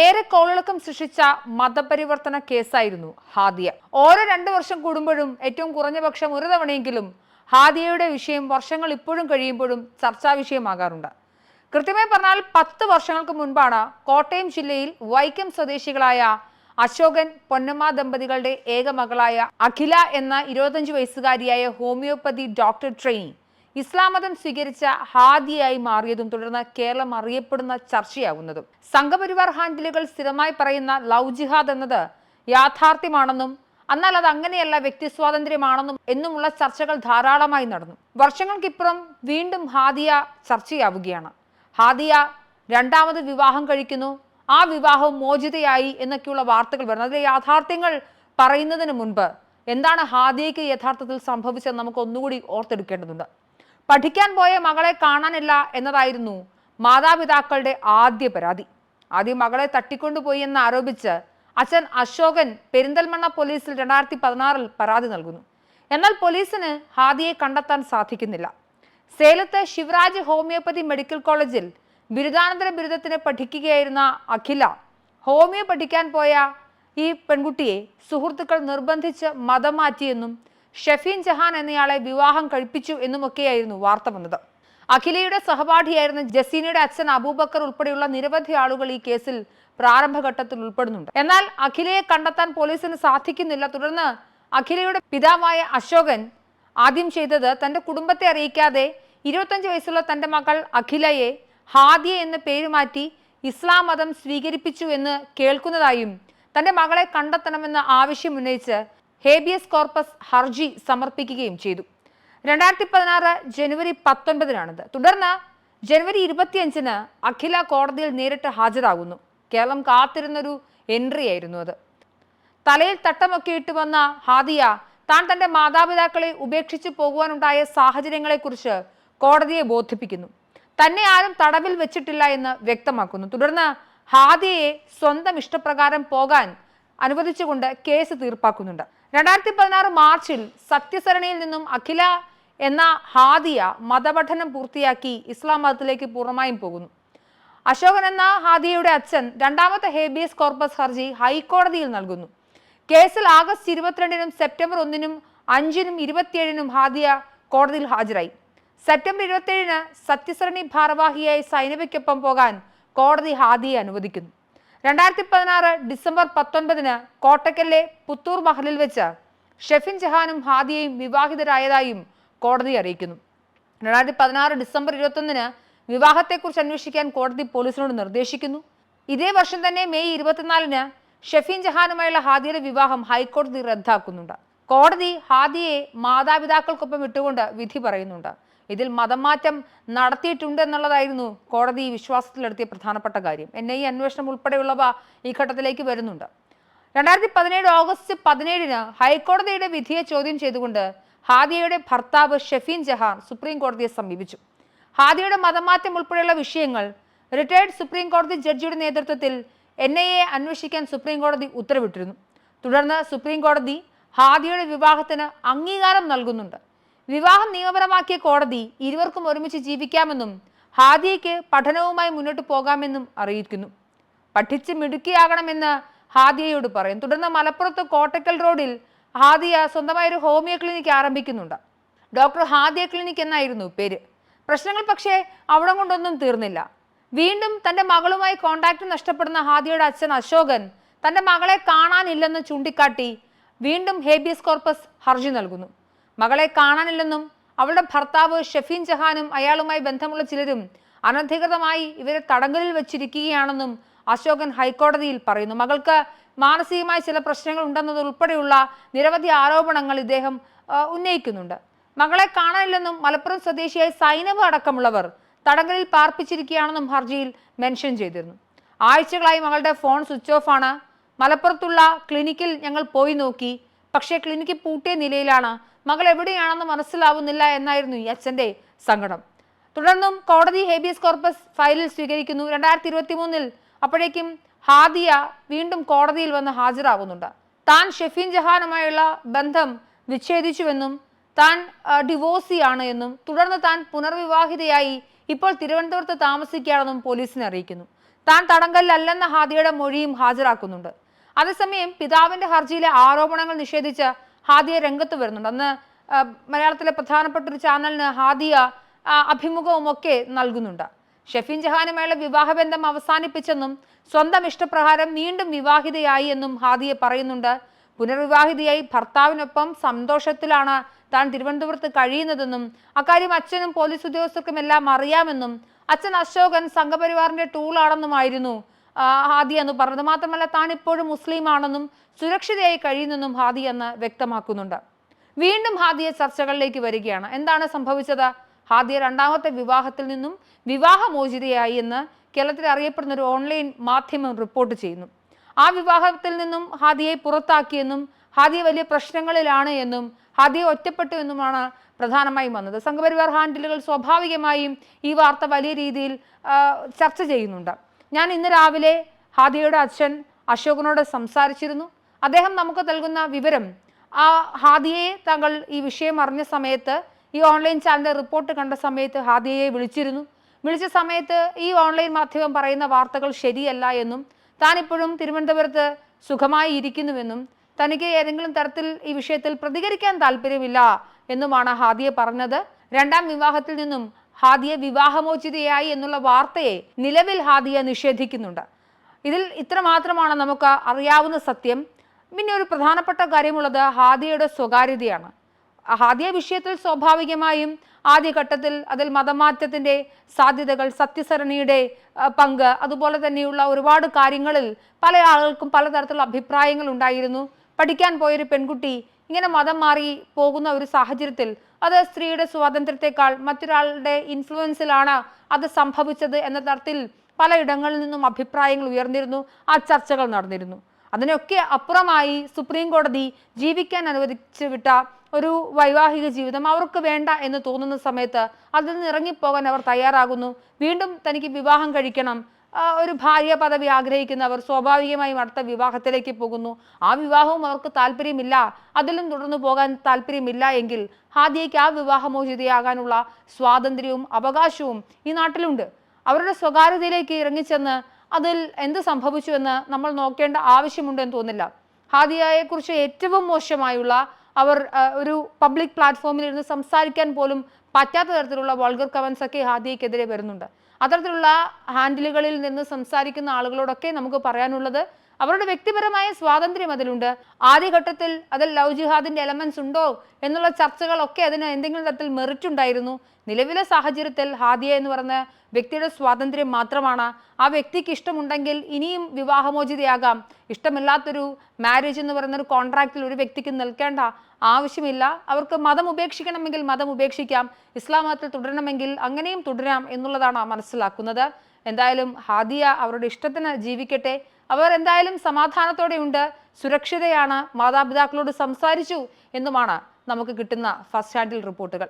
ഏറെ കോളിളക്കം സൃഷ്ടിച്ച മതപരിവർത്തന കേസായിരുന്നു ഹാദിയ. ഓരോ രണ്ടു വർഷം കൂടുമ്പോഴും ഏറ്റവും കുറഞ്ഞ പക്ഷം ഒരു തവണയെങ്കിലും ഹാദിയയുടെ വിഷയം വർഷങ്ങൾ ഇപ്പോഴും കഴിയുമ്പോഴും ചർച്ചാ വിഷയമാകാറുണ്ട്. കൃത്യമായി പറഞ്ഞാൽ പത്ത് വർഷങ്ങൾക്ക് മുൻപാണ് കോട്ടയം ജില്ലയിൽ വൈക്കം സ്വദേശികളായ അശോകൻ പൊന്നമ്മ ദമ്പതികളുടെ ഏക മകളായ അഖില എന്ന ഇരുപത്തഞ്ച് വയസ്സുകാരിയായ ഹോമിയോപ്പതി ഡോക്ടർ ട്രെയിനി. ഇസ്ലാം മതം സ്വീകരിച്ച ഹാദിയായി മാറിയതും തുടർന്ന് കേരളം അറിയപ്പെടുന്ന ചർച്ചയാകുന്നതും സംഘപരിവാർ ഹാൻഡിലുകൾ സ്ഥിരമായി പറയുന്ന ലവ് ജിഹാദ് എന്നത് യാഥാർത്ഥ്യമാണെന്നും എന്നാൽ അത് അങ്ങനെയല്ല വ്യക്തി സ്വാതന്ത്ര്യമാണെന്നും എന്നുമുള്ള ചർച്ചകൾ ധാരാളമായി നടന്നു. വർഷങ്ങൾക്കിപ്പുറം വീണ്ടും ഹാദിയ ചർച്ചയാവുകയാണ്. ഹാദിയ രണ്ടാമത് വിവാഹം കഴിക്കുന്നു. ആ വിവാഹം മോചിതയായി എന്നൊക്കെയുള്ള വാർത്തകൾ വരുന്നത് അതിലെ യാഥാർത്ഥ്യങ്ങൾ പറയുന്നതിന് മുൻപ് എന്താണ് ഹാദിയയ്ക്ക് യഥാർത്ഥത്തിൽ സംഭവിച്ചത് നമുക്ക് ഒന്നുകൂടി ഓർത്തെടുക്കേണ്ടതുണ്ട്. പഠിക്കാൻ പോയ മകളെ കാണാനില്ല എന്നതായിരുന്നു മാതാപിതാക്കളുടെ ആദ്യ പരാതി. ആദ്യം മകളെ തട്ടിക്കൊണ്ടുപോയി എന്ന് ആരോപിച്ച് അച്ഛൻ അശോകൻ പെരിന്തൽമണ്ണ പോലീസിൽ രണ്ടായിരത്തി പതിനാറിൽ പരാതി നൽകുന്നു. എന്നാൽ പോലീസിന് ഹാദിയെ കണ്ടെത്താൻ സാധിക്കുന്നില്ല. സേലത്തെ ശിവരാജ് ഹോമിയോപ്പതി മെഡിക്കൽ കോളേജിൽ ബിരുദാനന്തര ബിരുദത്തിന് പഠിക്കുകയായിരുന്ന അഖില ഹോമിയോ പഠിക്കാൻ പോയ ഈ പെൺകുട്ടിയെ സുഹൃത്തുക്കൾ നിർബന്ധിച്ച് മതം മാറ്റിയെന്നും ഷെഫീൻ ജഹാൻ എന്നയാളെ വിവാഹം കഴിപ്പിച്ചു എന്നുമൊക്കെയായിരുന്നു വാർത്ത വന്നത്. അഖിലയുടെ സഹപാഠിയായിരുന്ന ജസീനയുടെ അച്ഛൻ അബൂബക്കർ ഉൾപ്പെടെയുള്ള നിരവധി ആളുകൾ ഈ കേസിൽ പ്രാരംഭഘട്ടത്തിൽ ഉൾപ്പെടുന്നുണ്ട്. എന്നാൽ അഖിലയെ കണ്ടെത്താൻ പോലീസിന് സാധിക്കുന്നില്ല. തുടർന്ന് അഖിലയുടെ പിതാവായ അശോകൻ ആദ്യം ചെയ്തത് തന്റെ കുടുംബത്തെ അറിയിക്കാതെ ഇരുപത്തഞ്ച് വയസ്സുള്ള തന്റെ മകൾ അഖിലയെ ഹാദിയ എന്ന പേര് മാറ്റി ഇസ്ലാം മതം സ്വീകരിപ്പിച്ചു എന്ന് കേൾക്കുന്നതായും തന്റെ മകളെ കണ്ടെത്തണമെന്ന ആവശ്യം ഉന്നയിച്ച് ഹേബിയസ് കോർപ്പസ് ഹർജി സമർപ്പിക്കുകയും ചെയ്തു. രണ്ടായിരത്തി പതിനാറ് ജനുവരി പത്തൊൻപതിനാണിത്. തുടർന്ന് ജനുവരി ഇരുപത്തിയഞ്ചിന് അഖില കോടതിയിൽ നേരിട്ട് ഹാജരാകുന്നു. കേരളം കാത്തിരുന്നൊരു എൻട്രി ആയിരുന്നു അത്. തലയിൽ തട്ടമൊക്കെ ഇട്ട് വന്ന ഹാദിയ താൻ തന്റെ മാതാപിതാക്കളെ ഉപേക്ഷിച്ച് പോകുവാനുണ്ടായ സാഹചര്യങ്ങളെക്കുറിച്ച് കോടതിയെ ബോധിപ്പിക്കുന്നു. തന്നെ ആരും തടവിൽ വെച്ചിട്ടില്ല എന്ന് വ്യക്തമാക്കുന്നു. തുടർന്ന് ഹാദിയയെ സ്വന്തം ഇഷ്ടപ്രകാരം പോകാൻ അനുവദിച്ചുകൊണ്ട് കേസ് തീർപ്പാക്കുന്നുണ്ട്. രണ്ടായിരത്തി പതിനാറ് മാർച്ചിൽ സത്യസരണിയിൽ നിന്നും അഖില എന്ന ഹാദിയ മതപഠനം പൂർത്തിയാക്കി ഇസ്ലാം മതത്തിലേക്ക് പൂർണമായും പോകുന്നു. അശോകൻ എന്ന ഹാദിയയുടെ അച്ഛൻ രണ്ടാമത്തെ ഹേബിയസ് കോർപ്പസ് ഹർജി ഹൈക്കോടതിയിൽ നൽകുന്നു. കേസിൽ ആഗസ്റ്റ് ഇരുപത്തിരണ്ടിനും സെപ്റ്റംബർ ഒന്നിനും അഞ്ചിനും ഇരുപത്തിയേഴിനും ഹാദിയ കോടതിയിൽ ഹാജരായി. സെപ്റ്റംബർ ഇരുപത്തിയേഴിന് സത്യസരണി ഭാരവാഹിയായി സൈനബയ്ക്കൊപ്പം പോകാൻ കോടതി ഹാദിയെ അനുവദിക്കുന്നു. രണ്ടായിരത്തി പതിനാറ് ഡിസംബർ പത്തൊൻപതിന് കോട്ടക്കലിലെ പുത്തൂർ മഹലിൽ വെച്ച് ഷെഫിൻ ജഹാനും ഹാദിയയും വിവാഹിതരായതായും കോടതി അറിയിക്കുന്നു. രണ്ടായിരത്തി പതിനാറ് ഡിസംബർ ഇരുപത്തൊന്നിന് വിവാഹത്തെക്കുറിച്ച് അന്വേഷിക്കാൻ കോടതി പോലീസിനോട് നിർദ്ദേശിക്കുന്നു. ഇതേ വർഷം തന്നെ മെയ് ഇരുപത്തിനാലിന് ഷെഫീൻ ജഹാനുമായുള്ള ഹാദിയയുടെ വിവാഹം ഹൈക്കോടതി റദ്ദാക്കുന്നുണ്ട്. കോടതി ഹാദിയെ മാതാപിതാക്കൾക്കൊപ്പം വിട്ടുകൊണ്ട് വിധി പറയുന്നുണ്ട്. ഇതിൽ മതമാറ്റം നടത്തിയിട്ടുണ്ട് എന്നുള്ളതായിരുന്നു കോടതി വിശ്വാസത്തിലെടുത്തിയ പ്രധാനപ്പെട്ട കാര്യം. എൻ ഐ അന്വേഷണം ഉൾപ്പെടെയുള്ളവ ഈ ഘട്ടത്തിലേക്ക് വരുന്നുണ്ട്. രണ്ടായിരത്തി പതിനേഴ് ഓഗസ്റ്റ് പതിനേഴിന് ഹൈക്കോടതിയുടെ വിധിയെ ചോദ്യം ചെയ്തുകൊണ്ട് ഹാദിയയുടെ ഭർത്താവ് ഷെഫീൻ ജഹാൻ സുപ്രീം കോടതിയെ സമീപിച്ചു. ഹാദിയുടെ മതമാറ്റം ഉൾപ്പെടെയുള്ള വിഷയങ്ങൾ റിട്ടയർഡ് സുപ്രീം കോടതി ജഡ്ജിയുടെ നേതൃത്വത്തിൽ എൻ ഐ എ അന്വേഷിക്കാൻ സുപ്രീം കോടതി ഉത്തരവിട്ടിരുന്നു. തുടർന്ന് സുപ്രീം കോടതി ഹാദിയുടെ വിവാഹത്തിന് അംഗീകാരം നൽകുന്നുണ്ട്. വിവാഹം നിയമപരമാക്കിയ കോടതി ഇരുവർക്കും ഒരുമിച്ച് ജീവിക്കാമെന്നും ഹാദിയയ്ക്ക് പഠനവുമായി മുന്നോട്ട് പോകാമെന്നും അറിയിക്കുന്നു. പഠിച്ച് മിടുക്കിയാകണമെന്ന് ഹാദിയയോട് പറയും. തുടർന്ന് മലപ്പുറത്ത് കോട്ടക്കൽ റോഡിൽ ഹാദിയ സ്വന്തമായ ഒരു ഹോമിയോ ക്ലിനിക്ക് ആരംഭിക്കുന്നുണ്ട്. ഡോക്ടർ ഹാദിയ ക്ലിനിക് എന്നായിരുന്നു പേര്. പ്രശ്നങ്ങൾ പക്ഷേ അവിടെ കൊണ്ടൊന്നും തീർന്നില്ല. വീണ്ടും തന്റെ മകളുമായി കോണ്ടാക്ട് നഷ്ടപ്പെടുന്ന ഹാദിയയുടെ അച്ഛൻ അശോകൻ തന്റെ മകളെ കാണാനില്ലെന്ന് ചൂണ്ടിക്കാട്ടി വീണ്ടും ഹേബിയസ് കോർപ്പസ് ഹർജി നൽകുന്നു. മകളെ കാണാനില്ലെന്നും അവളുടെ ഭർത്താവ് ഷെഫീൻ ജഹാനും അയാളുമായി ബന്ധമുള്ള ചിലരും അനധികൃതമായി ഇവരെ തടങ്കലിൽ വെച്ചിരിക്കുകയാണെന്നും അശോകൻ ഹൈക്കോടതിയിൽ പറയുന്നു. മകൾക്ക് മാനസികമായ ചില പ്രശ്നങ്ങൾ ഉണ്ടെന്നത് ഉൾപ്പെടെയുള്ള നിരവധി ആരോപണങ്ങൾ ഇദ്ദേഹം ഉന്നയിക്കുന്നുണ്ട്. മകളെ കാണാനില്ലെന്നും മലപ്പുറം സ്വദേശിയായ സൈനവ് അടക്കമുള്ളവർ തടങ്കലിൽ പാർപ്പിച്ചിരിക്കുകയാണെന്നും ഹർജിയിൽ മെൻഷൻ ചെയ്തിരുന്നു. ആഴ്ചകളായി മകളുടെ ഫോൺ സ്വിച്ച് ഓഫ് ആണ്. മലപ്പുറത്തുള്ള ക്ലിനിക്കിൽ ഞങ്ങൾ പോയി നോക്കി. പക്ഷേ ക്ലിനിക്ക് പൂട്ടിയ നിലയിലാണ് മകൾ എവിടെയാണെന്ന് മനസ്സിലാവുന്നില്ല എന്നായിരുന്നു ഈ അച്ഛന്റെ സങ്കടം. തുടർന്നും കോടതി ഹേബിയസ് കോർപ്പസ് ഫയലിൽ സ്വീകരിക്കുന്നു. രണ്ടായിരത്തി ഇരുപത്തി മൂന്നിൽ അപ്പോഴേക്കും ഹാദിയ വീണ്ടും കോടതിയിൽ വന്ന് ഹാജരാകുന്നുണ്ട് താൻ ഷെഫീൻ ജഹാനുമായുള്ള ബന്ധം വിച്ഛേദിച്ചുവെന്നും താൻ ഡിവോഴ്സിയാണ് എന്നും തുടർന്ന് താൻ പുനർവിവാഹിതയായി ഇപ്പോൾ തിരുവനന്തപുരത്ത് താമസിക്കുകയാണെന്നും പോലീസിനെ അറിയിക്കുന്നു. താൻ തടങ്കലിലല്ലെന്ന ഹാദിയുടെ മൊഴിയും ഹാജരാക്കുന്നുണ്ട്. അതേസമയം പിതാവിന്റെ ഹർജിയിലെ ആരോപണങ്ങൾ നിഷേധിച്ച് ഹാദിയ രംഗത്ത് വരുന്നുണ്ട്. അന്ന് മലയാളത്തിലെ പ്രധാനപ്പെട്ട ഒരു ചാനലിന് ഹാദിയ അഭിമുഖവും ഒക്കെ നൽകുന്നുണ്ട്. ഷെഫീൻ ജഹാനുമായുള്ള വിവാഹബന്ധം അവസാനിപ്പിച്ചെന്നും സ്വന്തം ഇഷ്ടപ്രകാരം വീണ്ടും വിവാഹിതയായി എന്നും ഹാദിയ പറയുന്നുണ്ട്. പുനർവിവാഹിതയായി ഭർത്താവിനൊപ്പം സന്തോഷത്തിലാണ് താൻ തിരുവനന്തപുരത്ത് കഴിയുന്നതെന്നും അക്കാര്യം അച്ഛനും പോലീസ് ഉദ്യോഗസ്ഥർക്കും എല്ലാം അറിയാമെന്നും അച്ഛൻ അശോകൻ സംഘപരിവാറിന്റെ ടൂളാണെന്നുമായിരുന്നു ഹാദി എന്ന് പറഞ്ഞത്. മാത്രമല്ല താൻ ഇപ്പോഴും മുസ്ലിം ആണെന്നും സുരക്ഷിതയായി കഴിയുന്നെന്നും ഹാദി എന്ന് വ്യക്തമാക്കുന്നുണ്ട്. വീണ്ടും ഹാദിയെ ചർച്ചകളിലേക്ക് വരികയാണ്. എന്താണ് സംഭവിച്ചത്? ഹാദിയ രണ്ടാമത്തെ വിവാഹത്തിൽ നിന്നും വിവാഹമോചിതയായി എന്ന് കേരളത്തിൽ അറിയപ്പെടുന്ന ഒരു ഓൺലൈൻ മാധ്യമം റിപ്പോർട്ട് ചെയ്യുന്നു. ആ വിവാഹത്തിൽ നിന്നും ഹാദിയെ പുറത്താക്കിയെന്നും ഹാദിയ വലിയ പ്രശ്നങ്ങളിലാണ് എന്നും ഹാദിയ ഒറ്റപ്പെട്ടു എന്നുമാണ് പ്രധാനമായും വന്നത്. സംഘപരിവാർ ഹാൻഡിലുകൾ സ്വാഭാവികമായും ഈ വാർത്ത വലിയ രീതിയിൽ ചർച്ച ചെയ്യുന്നുണ്ട്. ഞാൻ ഇന്ന് രാവിലെ ഹാദിയയുടെ അച്ഛൻ അശോകനോട് സംസാരിച്ചിരുന്നു. അദ്ദേഹം നമുക്ക് നൽകുന്ന വിവരം ആ ഹാദിയെ താങ്കൾ ഈ വിഷയം അറിഞ്ഞ സമയത്ത് ഈ ഓൺലൈൻ ചാനലിൽ റിപ്പോർട്ട് കണ്ട സമയത്ത് ഹാദിയയെ വിളിച്ചിരുന്നു. വിളിച്ച സമയത്ത് ഈ ഓൺലൈൻ മാധ്യമം പറയുന്ന വാർത്തകൾ ശരിയല്ല എന്നും താൻ ഇപ്പോഴും തിരുവനന്തപുരത്ത് സുഖമായി ഇരിക്കുന്നുവെന്നും തനിക്ക് ഏതെങ്കിലും തരത്തിൽ ഈ വിഷയത്തിൽ പ്രതികരിക്കാൻ താല്പര്യമില്ല എന്നുമാണ് ഹാദിയെ പറഞ്ഞത്. രണ്ടാം വിവാഹത്തിൽ നിന്നും ഹാദിയ വിവാഹമോചിതയായി എന്നുള്ള വാർത്തയെ നിലവിൽ ഹാദിയ നിഷേധിക്കുന്നുണ്ട്. ഇതിൽ ഇത്ര മാത്രമാണ് നമുക്ക് അറിയാവുന്ന സത്യം. പിന്നെ ഒരു പ്രധാനപ്പെട്ട കാര്യമുള്ളത് ഹാദിയയുടെ സ്വകാര്യതയാണ്. ഹാദിയ വിഷയത്തിൽ സ്വാഭാവികമായും ആദ്യഘട്ടത്തിൽ അതിൽ മതമാറ്റത്തിന്റെ സാധ്യതകൾ സത്യസരണിയുടെ പങ്ക് അതുപോലെ തന്നെയുള്ള ഒരുപാട് കാര്യങ്ങളിൽ പല ആളുകൾക്കും പലതരത്തിലുള്ള അഭിപ്രായങ്ങൾ ഉണ്ടായിരുന്നു. പഠിക്കാൻ പോയൊരു പെൺകുട്ടി ഇങ്ങനെ മതം മാറി പോകുന്ന ഒരു സാഹചര്യത്തിൽ അത് സ്ത്രീയുടെ സ്വാതന്ത്ര്യത്തെക്കാൾ മറ്റൊരാളുടെ ഇൻഫ്ലുവൻസിലാണ് അത് സംഭവിച്ചത് എന്ന തരത്തിൽ പലയിടങ്ങളിൽ നിന്നും അഭിപ്രായങ്ങൾ ഉയർന്നിരുന്നു ആ ചർച്ചകൾ നടന്നിരുന്നു. അതിനൊക്കെ അപ്പുറമായി സുപ്രീം കോടതി ജീവിക്കാൻ അനുവദിച്ചു വിട്ട ഒരു വൈവാഹിക ജീവിതം അവർക്ക് വേണ്ട എന്ന് തോന്നുന്ന സമയത്ത് അതിൽ നിന്ന് ഇറങ്ങിപ്പോകാൻ അവർ തയ്യാറാകുന്നു. വീണ്ടും തനിക്ക് വിവാഹം കഴിക്കണം. ഒരു ഭാര്യ പദവി ആഗ്രഹിക്കുന്നവർ സ്വാഭാവികമായും അടുത്ത വിവാഹത്തിലേക്ക് പോകുന്നു. ആ വിവാഹവും അവർക്ക് താല്പര്യമില്ല. അതിലും തുടർന്നു പോകാൻ താല്പര്യമില്ല എങ്കിൽ ഹാദിയയ്ക്ക് ആ വിവാഹമോചിതയാകാനുള്ള സ്വാതന്ത്ര്യവും അവകാശവും ഈ നാട്ടിലുണ്ട്. അവരുടെ സ്വകാര്യതയിലേക്ക് ഇറങ്ങിച്ചെന്ന് അതിൽ എന്ത് സംഭവിച്ചുവെന്ന് നമ്മൾ നോക്കേണ്ട ആവശ്യമുണ്ടെന്ന് തോന്നില്ല. ഹാദിയയെക്കുറിച്ച് ഏറ്റവും മോശമായുള്ള അവർ ഒരു പബ്ലിക് പ്ലാറ്റ്ഫോമിൽ ഇരുന്ന് സംസാരിക്കാൻ പോലും പറ്റാത്ത തരത്തിലുള്ള വൾഗർ കമൻസ് ഒക്കെ ഹാദിയക്കെതിരെ വരുന്നുണ്ട്. അത്തരത്തിലുള്ള ഹാൻഡിലുകളിൽ നിന്ന് സംസാരിക്കുന്ന ആളുകളോടൊക്കെ നമുക്ക് പറയാനുള്ളത് അവരുടെ വ്യക്തിപരമായ സ്വാതന്ത്ര്യം അതിലുണ്ട്. ആദ്യഘട്ടത്തിൽ അതിൽ ലവ് ജിഹാദിന്റെ എലമെന്റ്സ് ഉണ്ടോ എന്നുള്ള ചർച്ചകളൊക്കെ അതിന് എന്തെങ്കിലും തരത്തിൽ മെറിറ്റ് ഉണ്ടായിരുന്നു. നിലവിലെ സാഹചര്യത്തിൽ ഹാദിയ എന്ന് പറയുന്ന വ്യക്തിയുടെ സ്വാതന്ത്ര്യം മാത്രമാണ്. ആ വ്യക്തിക്ക് ഇഷ്ടമുണ്ടെങ്കിൽ ഇനിയും വിവാഹമോചിതയാകാം. ഇഷ്ടമില്ലാത്തൊരു മാരേജ് എന്ന് പറയുന്ന ഒരു കോൺട്രാക്റ്റിൽ ഒരു വ്യക്തിക്ക് നിൽക്കേണ്ട ആവശ്യമില്ല. അവർക്ക് മതം ഉപേക്ഷിക്കണമെങ്കിൽ മതം ഉപേക്ഷിക്കാം. ഇസ്ലാം മതത്തിൽ തുടരണമെങ്കിൽ അങ്ങനെയും തുടരാം എന്നുള്ളതാണ് മനസ്സിലാക്കുന്നത്. എന്തായാലും ഹാദിയ അവരുടെ ഇഷ്ടത്തിന് ജീവിക്കട്ടെ. അവർ എന്തായാലും സമാധാനത്തോടെ ഉണ്ട്. സുരക്ഷിതയാണ് മാതാപിതാക്കളോട് സംസാരിച്ചു എന്നുമാണ് നമുക്ക് കിട്ടുന്ന ഫസ്റ്റ് ഹാൻഡിൽ റിപ്പോർട്ടുകൾ.